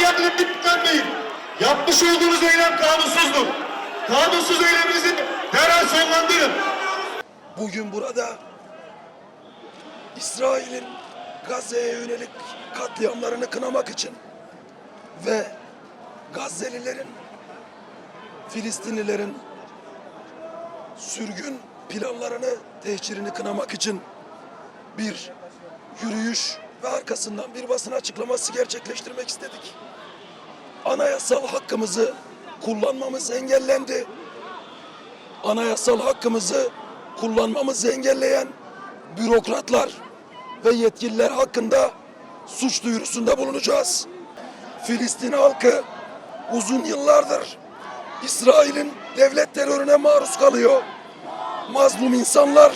geldim bitlenmeyin. Yapmış olduğunuz eylem kanunsuzdur. Kanunsuz eyleminizi derhal sonlandırın. Bugün burada İsrail'in Gazze'ye yönelik katliamlarını kınamak için ve Gazze'lilerin, Filistinlilerin sürgün planlarını, tehcirini kınamak için bir yürüyüş ve arkasından bir basın açıklaması gerçekleştirmek istedik. Anayasal hakkımızı kullanmamız engellendi anayasal hakkımızı kullanmamızı engelleyen bürokratlar ve yetkililer hakkında suç duyurusunda bulunacağız. Filistin halkı uzun yıllardır İsrail'in devlet terörüne maruz kalıyor. Mazlum insanlar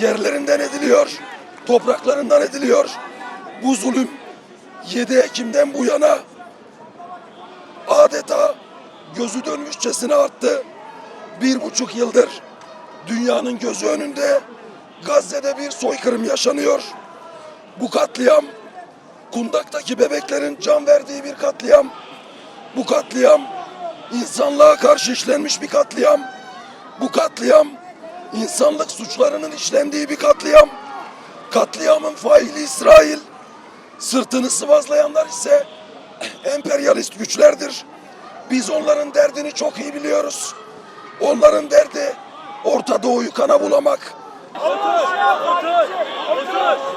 yerlerinden ediliyor, topraklarından ediliyor. Bu zulüm 7 Ekim'den bu yana adeta gözü dönmüşçesine arttı. Bir buçuk yıldır dünyanın gözü önünde Gazze'de bir soykırım yaşanıyor. Bu katliam kundaktaki bebeklerin can verdiği bir katliam. Bu katliam insanlığa karşı işlenmiş bir katliam. Bu katliam insanlık suçlarının işlendiği bir katliam. Katliamın faili İsrail. Sırtını sıvazlayanlar ise emperyalist güçlerdir. Biz onların derdini çok iyi biliyoruz. Onların derdi Orta Doğu'yu kana bulamak. Otur! Otur! Otur!